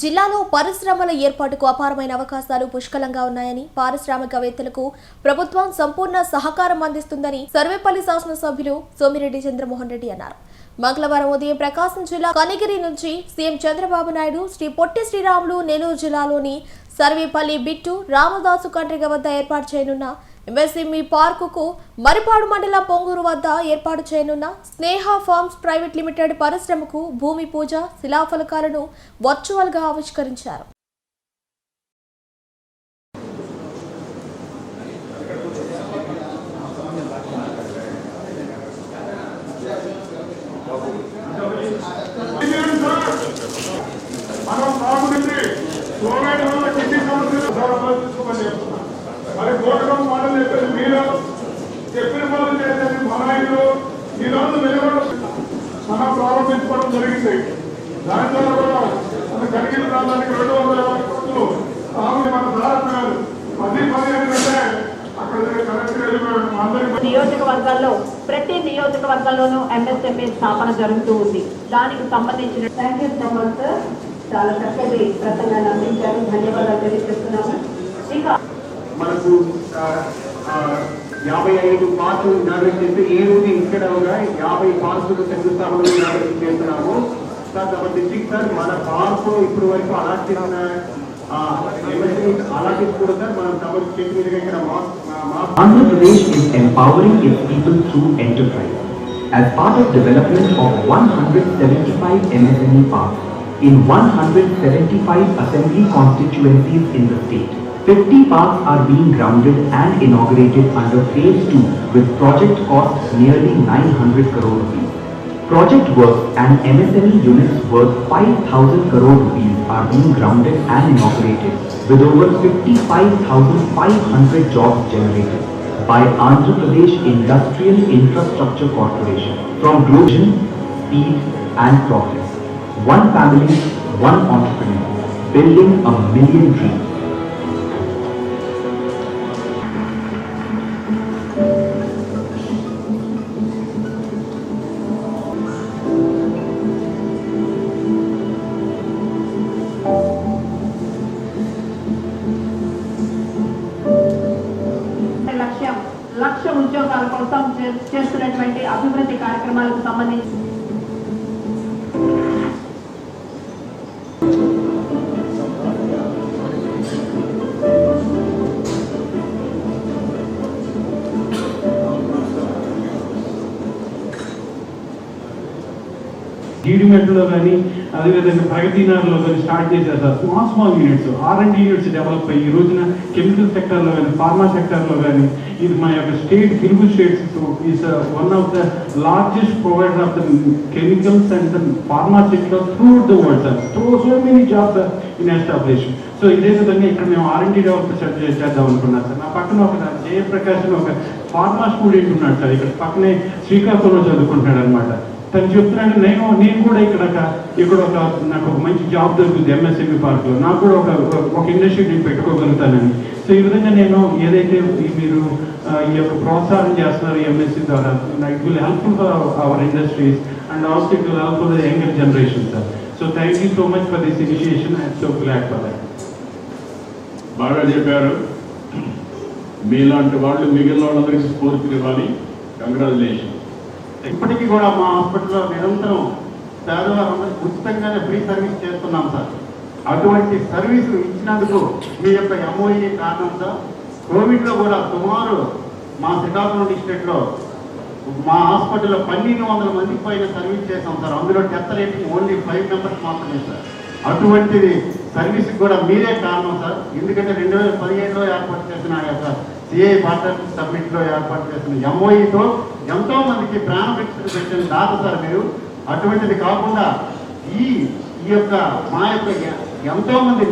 జిల్లాలో పరిశ్రమల ఏర్పాటుకు అపారమైన అవకాశాలు పుష్కలంగా ఉన్నాయని పారిశ్రామికవేత్తలకు ప్రభుత్వం సంపూర్ణ సహకారం అందిస్తుందని సర్వేపల్లి శాసనసభ్యులు సోమిరెడ్డి చంద్రమోహన్ రెడ్డి అన్నారు. మంగళవారం ఉదయం ప్రకాశం జిల్లా కనిగిరి నుంచి సీఎం చంద్రబాబు నాయుడు శ్రీ పొట్టి శ్రీరాములు నెల్లూరు జిల్లాలోని సర్వేపల్లి బిట్టు రామదాసు కండ్రిగ వద్ద ఏర్పాటు చేయనున్న ఎంఎస్ఎంఈ పార్కుకు మరిపాడు మండల పొంగూరు వద్ద ఏర్పాటు చేయనున్న స్నేహ ఫార్మ్స్ ప్రైవేట్ లిమిటెడ్ పరిశ్రమకు భూమి పూజ శిలాఫలకాలను వర్చువల్గా ఆవిష్కరించారు మనం తాగుతుంది కోవిడ్ వల్ల కిడ్నీ సమస్యలు చాలా మంది తీసుకోమని చెప్తున్నా మరి కోటకం మాటలు చెప్పేది మీరు చెప్పిన పనులు చేసేది మన నాయకులు ఈ రోజు వెలువడ మనం ప్రారంభించుకోవడం జరిగింది. దాని ద్వారా కూడా మన ప్రాంతానికి రెండు వందల యాభై కోట్లు మన దాదాపు పది పదిహేను కంటే నియోజకవర్గాల్లో ప్రతి నియోజకవర్గంలోనూ ఎంఎస్ఎంఏ స్థాపన జరుగుతూ ఉంది. దానికి సంబంధించిన thank you so much sir చాలా చక్కటి ప్రసంగాన్ని అందించారు. ధన్యవాదాలు తెలియజేస్తున్నాము. ఇంకా మనకు యాభై ఐదు పార్కులు ఇనాగ్రేట్ చేస్తే ఈ రోజు ఇక్కడ కూడా యాభై పార్కులు శంకుస్థాపన ఇనాగ్రేట్ చేస్తున్నాము సార్ మన డిస్ట్రిక్ట్ సార్ మన పార్క్ ఇప్పుడు వరకు అలాట్ చేసిన ఆ, MSME అలాట్ కూడా సార్ మనం తమ చేతి మీదుగా ఇక్కడ మా మా Andhra Pradesh is empowering its people through enterprise. As part of development of 175 MSME parks in 175 assembly constituencies in the state, 50 parks are being grounded and inaugurated under phase 2 with project cost nearly 900 crore rupees. Project work and MSME units worth 5,000 crore rupees are being grounded and inaugurated with over 55,500 jobs generated by Andhra Pradesh Industrial Infrastructure Corporation from Glosion, Speed and Profit. One family, one entrepreneur, building a million dreams. ఉద్యోగాల కోసం చేస్తున్నటువంటి అభివృద్ధి కార్యక్రమాలకు సంబంధించి జీడిమెట్లో కానీ అదేవిధంగా ప్రగతి కానీ start చేశారు sir small small units are and units develop అయ్యి ఈ రోజున కెమికల్ సెక్టర్లో కానీ ఫార్మా సెక్టర్లో కానీ ఇది మా యొక్క state Telugu states is one of the largest provider of the chemicals and the pharmaceutical through the world sir so so many jobs in establish so ఇదే విధంగా ఇక్కడ మేము ఆర్ఎండి డెవలప్ చేద్దాం అనుకున్నాం సార్ నా పక్కన ఒక జయప్రకాష్ అని ఒక ఫార్మా స్టూడెంట్ ఉన్నాడు సార్ ఇక్కడ పక్కనే శ్రీకాకుళంలో చదువుకుంటున్నాడు అనమాట తను చెప్తున్నాడు నేను నేను కూడా ఇక్కడ ఒక- ఇక్కడ ఒక నాకు ఒక మంచి జాబ్ దొరుకుతుంది ఎంఎస్ఎంఈ పార్క్లో. నాకు కూడా ఒక ఒక ఇండస్ట్రీ నేను పెట్టుకోగలుగుతానని. సో ఈ విధంగా నేను ఏదైతే మీరు ఈ యొక్క ప్రోత్సాహం చేస్తున్నారు ఎంఎస్సీ ద్వారా it will helpful for our industries and also it will help for the younger generation sir so thank you so much for this initiation I so glad for that బాగా చెప్పారు. మీలాంటి వాళ్ళు మిగిలిన వాళ్ళందరికీ స్ఫూర్తినివ్వాలి. కంగ్రాచులేషన్ ఇప్పటికీ కూడా మా హాస్పిటల్లో నిరంతరం పేదవారందరూ ఉచితంగానే ఫ్రీ సర్వీస్ చేస్తున్నాం సార్. అటువంటి సర్వీసు ఇచ్చినందుకు మీ యొక్క ఎంఓఈ కారణం సార్ కోవిడ్లో కూడా సుమారు మా శ్రీకాకుళం డిస్ట్రిక్ట్లో మా హాస్పిటల్లో పన్నెండు వందల మందికి పైన సర్వీస్ చేసాం సార్. అందులో death rating only five members మాత్రమే సార్. అటువంటిది సర్వీస్ కూడా మీరే కారణం సార్. ఎందుకంటే రెండు వేల పదిహేడులో ఏర్పాటు చేసిన యొక్క సిఐ పార్ట్నర్షిప్ సబ్మిట్లో ఏర్పాటు చేసిన ఎంఓఈతో ఎంతో మందికి ప్రాణ భిక్షలు పెట్టిన దాత సార్ మీరు. అటువంటిది కాకుండా ఈ ఈ యొక్క మా యొక్క ఎంతో మంది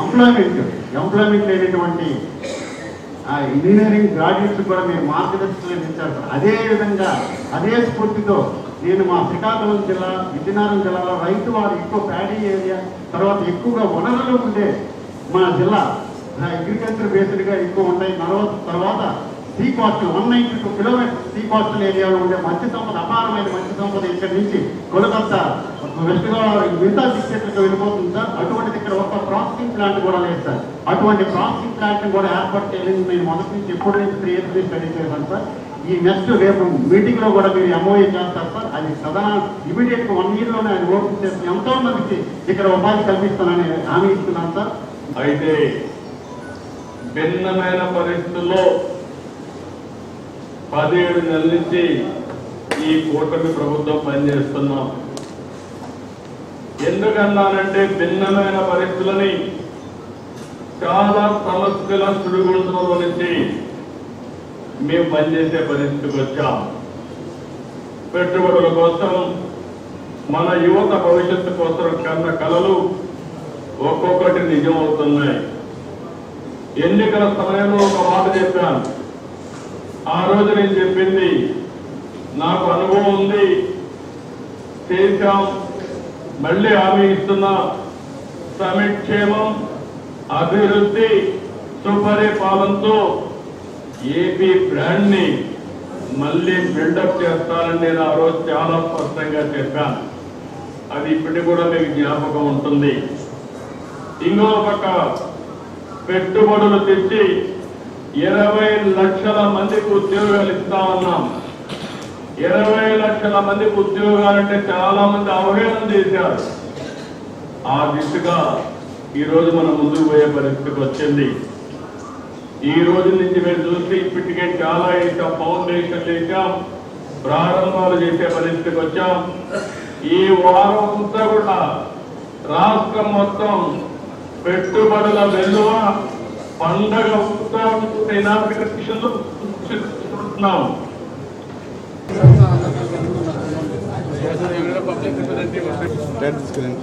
ఎంప్లాయ్మెంట్ ఎంప్లాయ్మెంట్ లేనటువంటి ఇంజనీరింగ్ గ్రాడ్యుయేట్స్ కూడా మీరు మార్గదర్శకం అందించారు సార్. అదే విధంగా అదే స్ఫూర్తితో నేను మా శ్రీకాకుళం జిల్లా విజయనగరం జిల్లాలో రైతు వారు ఎక్కువ ప్యాడీ ఏరియా తర్వాత ఎక్కువగా వనరులు ఉండే మా జిల్లా అగ్రికల్చర్ బేస్డ్గా ఎక్కువ ఉంటాయి. తర్వాత తర్వాత sea coastal one ninety two kilometres sea coastal ఏరియాలో ఉండే మంచి సంపద అపారమైన మంచి సంపద ఇక్కడి నుంచి కొలకత్తా వెస్ట్ గోదావరి మిగతా డిస్ట్రిక్ట్కి వెళ్ళిపోతుంది సార్. అటువంటిది ఇక్కడ ఒక ప్రాసెసింగ్ ప్లాంట్ కూడా లేదు సార్. అటువంటి ప్రాసెసింగ్ ప్లాంట్ కూడా ఏర్పాటు చేయలేదు నేను మొదటి నుంచి ఎప్పుడు నుంచి త్రీ ఇయర్స్ స్టడీ చేశాను సార్. ఈ నెక్స్ట్ రేపు మీటింగ్లో కూడా మీరు ఎంఓఏ చేస్తారు సార్. అది సదా ఇమీడియట్గా వన్ ఇయర్లోనే అది ఓపెన్ చేసి ఎంతో మందికి ఇక్కడ ఉపాధి కల్పిస్తానని హామీ ఇస్తున్నాను సార్. అయితే భిన్నమైన పరిస్థితుల్లో పదిహేడు నెలల నుంచి ఈ కూటమి ప్రభుత్వం పనిచేస్తున్నాం. ఎందుకన్నానంటే భిన్నమైన పరిస్థితులని చాలా సమస్యల సుడిగుండంలో నుంచి మేము పనిచేసే పరిస్థితికి వచ్చాం. పెట్టుబడుల కోసం మన యువత భవిష్యత్తు కోసం కన్న కళలు ఒక్కొక్కటి నిజం అవుతున్నాయి ఎన్నికల సమయంలో ఒక మాట చెప్పాను. ఆ రోజు నేను చెప్పింది నాకు అనుభవం ఉంది. చేశాం. మళ్ళీ హామీ ఇస్తున్నా. సమిక్షేమం అభివృద్ధి సుపరిపాలనతో ఏపీ బ్రాండ్ని మళ్ళీ బిల్డప్ చేస్తానని నేను ఆ రోజు చాలా స్పష్టంగా చెప్పాను. అది ఇప్పటికి కూడా మీకు జ్ఞాపకం ఉంటుంది. ఇంకో పక్క పెట్టుబడులు తెచ్చి ఇరవై లక్షల మందికి ఉద్యోగాలు ఇస్తా ఉన్నాం ఇరవై లక్షల మందికి ఉద్యోగాలంటే చాలా మంది అవహేళన చేశారు. ఆ దిశగా ఈ రోజు మనం ముందుకు పోయే పరిస్థితికి వచ్చింది. ఈ రోజు నుంచి మేము చూస్తే ఇప్పటికే చాలా వేసాం ఫౌండేషన్ వేసాం ప్రారంభాలు చేసే పరిస్థితికి వచ్చాం. ఈ వారం అంతా కూడా రాష్ట్రం మొత్తం పెట్టుబడుల వెలువ పండగ ఇనాగ్రేషన్లు చూస్తున్నాం Dead screen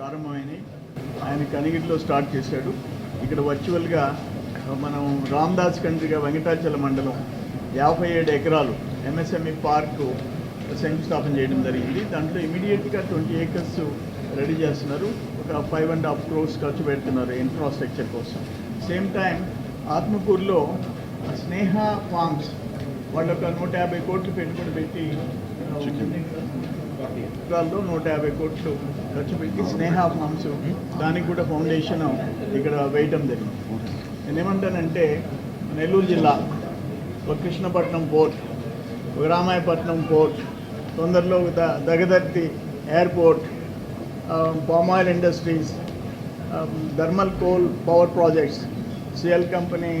ప్రారంభమైనవి ఆయన కనిగిరిలో స్టార్ట్ చేశాడు. ఇక్కడ వర్చువల్గా మనం రామ్దాస్ కండ్రిగా వెంకటాచల మండలం యాభై ఏడు ఎకరాలు ఎంఎస్ఎంఈ పార్కు శంకుస్థాపన చేయడం జరిగింది. దాంట్లో ఇమీడియట్గా ట్వంటీ ఏకర్స్ రెడీ చేస్తున్నారు. ఒక ఫైవ్ అండ్ హాఫ్ క్రోర్స్ ఖర్చు పెడుతున్నారు ఇన్ఫ్రాస్ట్రక్చర్ కోసం. సేమ్ టైం ఆత్మకూరులో స్నేహ ఫార్మ్స్ వాళ్ళు ఒక నూట యాభై కోట్లు పెట్టుబడి పెట్టి ఎకరాల్లో నూట యాభై కోట్లు ఖర్చు పెట్టి స్నేహ ఫార్మ్స్ దానికి కూడా ఫౌండేషన్ ఇక్కడ వేయటం జరిగింది. నేనేమంటానంటే నెల్లూరు జిల్లా ఒక కృష్ణపట్నం పోర్ట్ ఒక రామాయపట్నం పోర్ట్ తొందరలో the Dagadarthi airport palm oil industries thermal coal power projects CL company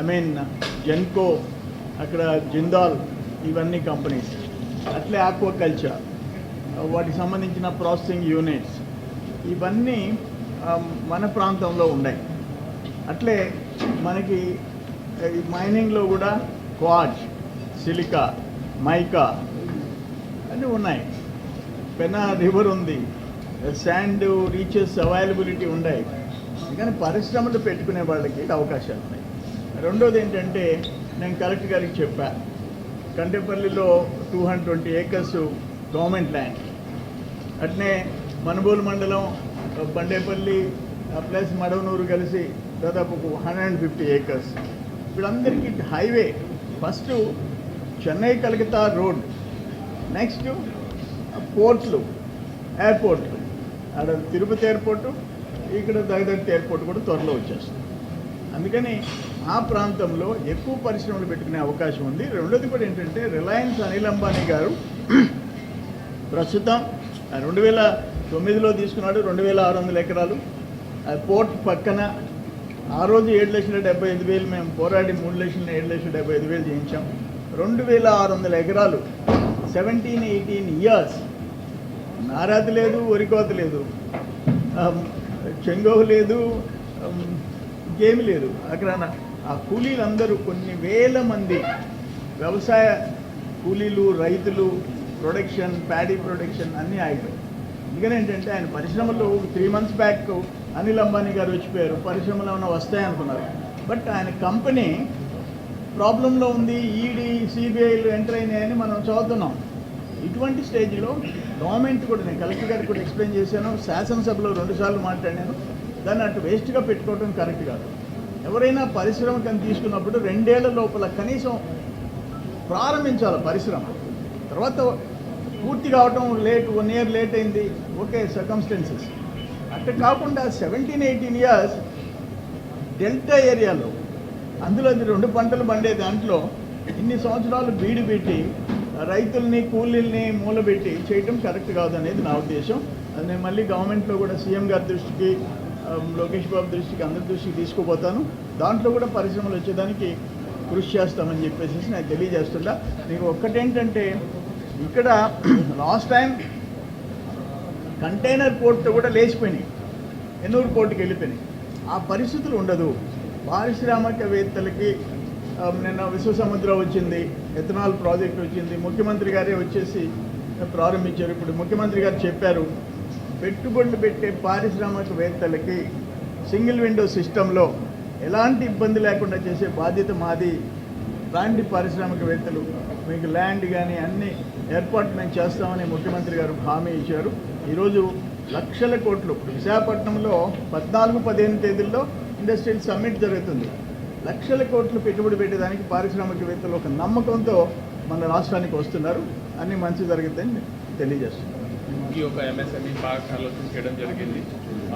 I mean Genco అక్కడ జిందాల్ ఇవన్నీ కంపెనీస్. అట్లే ఆక్వాకల్చర్ వాటికి సంబంధించిన ప్రాసెసింగ్ యూనిట్స్ ఇవన్నీ మన ప్రాంతంలో ఉన్నాయి. అట్లే మనకి ఈ మైనింగ్లో కూడా క్వాజ్ సిలికా మైకా అన్నీ ఉన్నాయి. పెనా రివర్ ఉంది శాండ్ రీచెస్ అవైలబిలిటీ ఉన్నాయి. కానీ పరిశ్రమలు పెట్టుకునే వాళ్ళకి అవకాశాలు ఉన్నాయి. రెండోది ఏంటంటే నేను కలెక్టర్ గారికి చెప్పా కంటేపల్లిలో two hundred twenty acres government land. అట్నే మనుబోలు మండలం బండేపల్లి ప్లస్ మడవనూరు కలిసి దాదాపు హండ్రెడ్ అండ్ ఫిఫ్టీ ఏకర్స్. వీళ్ళందరికీ highway. First Chennai Calcutta road. Next పోర్ట్లు ఎయిర్పోర్ట్లు. అక్కడ తిరుపతి ఎయిర్పోర్టు ఇక్కడ దగ్గర ఎయిర్పోర్ట్ కూడా త్వరలో వచ్చేస్తుంది. అందుకని ఆ ప్రాంతంలో ఎక్కువ పరిశ్రమలు పెట్టుకునే అవకాశం ఉంది. రెండోది కూడా ఏంటంటే రిలయన్స్ అనిల్ అంబానీ గారు ప్రస్తుతం రెండు వేల తొమ్మిదిలో తీసుకున్నాడు రెండు వేల ఆరు వందల ఎకరాలు. ఆ పోర్ట్ పక్కన ఆ రోజు ఏడు లక్షల డెబ్బై ఐదు వేలు మేము పోరాడి మూడు లక్షల ఏడు లక్షల డెబ్బై ఐదు వేలు చేయించాం. రెండు వేల ఆరు వందల ఎకరాలు సెవెంటీన్ ఎయిటీన్ ఇయర్స్ నారాత లేదు వరికోత లేదు. చెంగోహు లేదు ఇంకేమి లేదు. అక్కడ ఆ కూలీలందరూ కొన్ని వేల మంది వ్యవసాయ కూలీలు రైతులు ప్రొడక్షన్ ప్యాడీ ప్రొడక్షన్ అన్నీ ఆగిపోయాయి. అందుకని ఏంటంటే ఆయన పరిశ్రమలో three months back Anil Ambani గారు వచ్చిపోయారు. పరిశ్రమలు ఏమైనా వస్తాయనుకున్నారు. బట్ ఆయన కంపెనీ ప్రాబ్లంలో ఉంది. ఈడీ సిబిఐలు ఎంటర్ అయినాయని మనం చదువుతున్నాం. ఇటువంటి స్టేజ్లో గవర్నమెంట్ కూడా నేను కలెక్టర్ గారికి కూడా ఎక్స్ప్లెయిన్ చేశాను. శాసనసభలో రెండుసార్లు మాట్లాడాను. దాన్ని అటు వేస్ట్గా పెట్టుకోవడం కరెక్ట్ కాదు. ఎవరైనా పరిశ్రమ కని తీసుకున్నప్పుడు రెండేళ్ళ లోపల కనీసం ప్రారంభించాలి పరిశ్రమ. తర్వాత పూర్తి కావటం లేట్ వన్ ఇయర్ లేట్ అయింది. ఓకే సర్కమ్స్టెన్సెస్ అట్లా కాకుండా సెవెంటీన్ ఎయిటీన్ ఇయర్స్ డెల్టా ఏరియాలో అందులో అది రెండు పంటలు పండే దాంట్లో ఇన్ని సంవత్సరాలు బీడు పెట్టి రైతుల్ని కూలీల్ని మూలబెట్టి చేయటం కరెక్ట్ కాదు అనేది నా ఉద్దేశం. అది నేను మళ్ళీ గవర్నమెంట్లో కూడా సీఎం గారి దృష్టికి Um, లోకేష్ బాబు దృష్టికి అందరి దృష్టికి తీసుకుపోతాను. దాంట్లో కూడా పరిశ్రమలు వచ్చేదానికి కృషి చేస్తామని చెప్పేసి నేను తెలియజేస్తున్నా. మీకు ఒక్కటేంటంటే ఇక్కడ లాస్ట్ టైం కంటైనర్ పోర్ట్ కూడా లేచిపోయినాయి. ఎన్నూరు పోర్టుకి వెళ్ళిపోయినాయి. ఆ పరిస్థితులు ఉండదు. పారిశ్రామికవేత్తలకి um, నిన్న విశ్వసముద్రం వచ్చింది ఎథనాల్ ప్రాజెక్ట్ వచ్చింది ముఖ్యమంత్రి గారే వచ్చేసి ప్రారంభించారు. ఇప్పుడు ముఖ్యమంత్రి గారు చెప్పారు పెట్టుబడులు పెట్టే పారిశ్రామికవేత్తలకి సింగిల్ విండో సిస్టంలో ఎలాంటి ఇబ్బంది లేకుండా చేసే బాధ్యత మాది. లాంటి పారిశ్రామికవేత్తలు మీకు ల్యాండ్ కానీ అన్ని ఏర్పాటు మేము చేస్తామని ముఖ్యమంత్రి గారు హామీ ఇచ్చారు. ఈరోజు లక్షల కోట్లు విశాఖపట్నంలో పద్నాలుగు పదిహేను తేదీల్లో ఇండస్ట్రియల్ సమ్మిట్ జరుగుతుంది. లక్షల కోట్లు పెట్టుబడి పెట్టేదానికి పారిశ్రామికవేత్తలు ఒక నమ్మకంతో మన రాష్ట్రానికి వస్తున్నారు. అన్ని మంచి జరుగుతాయని తెలియజేస్తున్నారు ఈ ఒక ఎంఎస్ఎంఈ పార్క్ ఆలోచన చేయడం జరిగింది.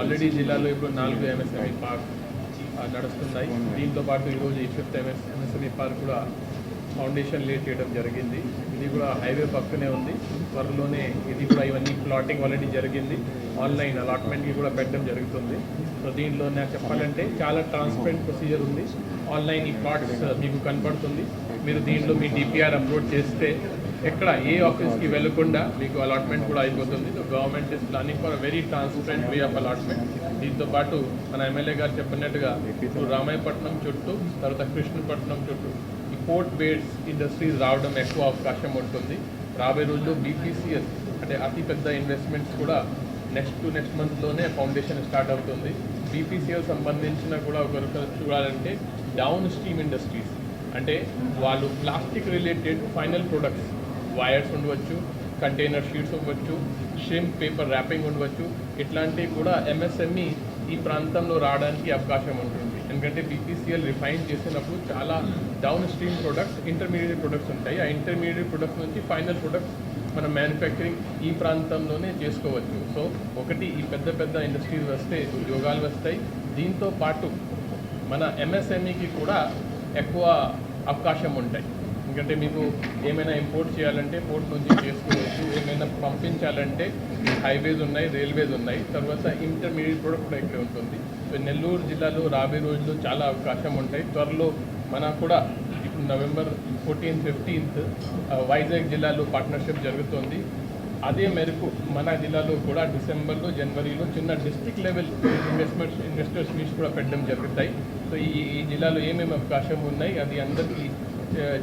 ఆల్రెడీ జిల్లాలో ఇప్పుడు నాలుగు ఎంఎస్ఎంఈ పార్క్ నడుస్తున్నాయి. దీంతో పాటు ఈరోజు ఈ ఫిఫ్త్ ఎంఎస్ ఎంఎస్ఎంఈ పార్క్ కూడా ఫౌండేషన్ లే చేయడం జరిగింది. ఇది కూడా హైవే పక్కనే ఉంది. త్వరలోనే ఇది కూడా ఇవన్నీ ప్లాటింగ్ ఆల్రెడీ జరిగింది. ఆన్లైన్ అలాట్మెంట్కి కూడా పెట్టడం జరుగుతుంది. సో దీనిలో నాకు చెప్పాలంటే చాలా ట్రాన్స్పరెంట్ ప్రొసీజర్ ఉంది. ఆన్లైన్ ఈ ప్లాట్స్ uh, మీకు కనపడుతుంది. మీరు దీంట్లో మీ డిపిఆర్ అప్లోడ్ చేస్తే ఎక్కడ ఏ ఆఫీస్కి వెళ్ళకుండా మీకు అలాట్మెంట్ కూడా అయిపోతుంది. So government is planning for very transparent way of allotment దీంతో పాటు మన ఎమ్మెల్యే గారు చెప్పినట్టుగా ఇప్పుడు రామాయపట్నం చుట్టూ తర్వాత కృష్ణపట్నం చుట్టూ పోర్ట్ బేడ్స్ ఇండస్ట్రీస్ రావడం ఎక్కువ అవకాశం ఉంటుంది. రాబోయే రోజుల్లో బీపీసీఎస్ అంటే అతిపెద్ద ఇన్వెస్ట్మెంట్స్ కూడా నెక్స్ట్ టు నెక్స్ట్ మంత్లోనే ఫౌండేషన్ స్టార్ట్ అవుతుంది. బీపీసీఎల్ సంబంధించిన కూడా ఒకరు చూడాలంటే డౌన్ స్ట్రీమ్ ఇండస్ట్రీస్ అంటే వాళ్ళు plastic related final products wires ఉండవచ్చు కంటైనర్ షీట్స్ ఉండవచ్చు షిమ్ పేపర్ ర్యాపింగ్ ఉండవచ్చు. ఇట్లాంటివి కూడా ఎంఎస్ఎంఈ ఈ ప్రాంతంలో రావడానికి అవకాశం ఉంటుంది. ఎందుకంటే బీపీసీఎల్ రిఫైన్ చేసినప్పుడు చాలా down stream products intermediate products ఉంటాయి. ఆ ఇంటర్మీడియట్ ప్రొడక్ట్స్ నుంచి ఫైనల్ ప్రొడక్ట్స్ మనం మ్యానుఫ్యాక్చరింగ్ ఈ ప్రాంతంలోనే చేసుకోవచ్చు. సో ఒకటి ఈ పెద్ద పెద్ద ఇండస్ట్రీస్ వస్తే ఉద్యోగాలు వస్తాయి. దీంతో పాటు మన ఎంఎస్ఎంఈకి కూడా ఎక్కువ అవకాశం ఉంటాయి. ఎందుకంటే మీకు ఏమైనా ఇంపోర్ట్ చేయాలంటే పోర్ట్ నుంచి చేసుకోవచ్చు. ఏమైనా పంపించాలంటే హైవేస్ ఉన్నాయి రైల్వేస్ ఉన్నాయి. తర్వాత ఇంటర్మీడియట్ ప్రొడక్ట్ కూడా ఇక్కడ ఉంటుంది. నెల్లూరు జిల్లాలో రాబోయే రోజుల్లో చాలా అవకాశం ఉంటాయి. త్వరలో మన కూడా ఇప్పుడు నవంబర్ ఫోర్టీన్త్ ఫిఫ్టీన్త్ వైజాగ్ జిల్లాలో పార్ట్నర్షిప్ జరుగుతోంది. అదే మేరకు మన జిల్లాలో కూడా డిసెంబర్లో జనవరిలో చిన్న district level investments investors meets కూడా పెట్టడం జరుగుతాయి. సో ఈ ఈ జిల్లాలో ఏమేమి అవకాశం ఉన్నాయి అది అందరికీ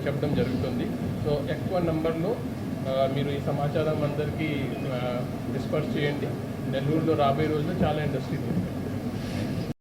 చెప్పడం జరుగుతుంది. సో ఎక్కువ నంబర్లో మీరు ఈ సమాచారం అందరికీ డిస్పర్స్ చేయండి. నెల్లూరులో రాబోయే రోజుల్లో చాలా ఇండస్ట్రీస్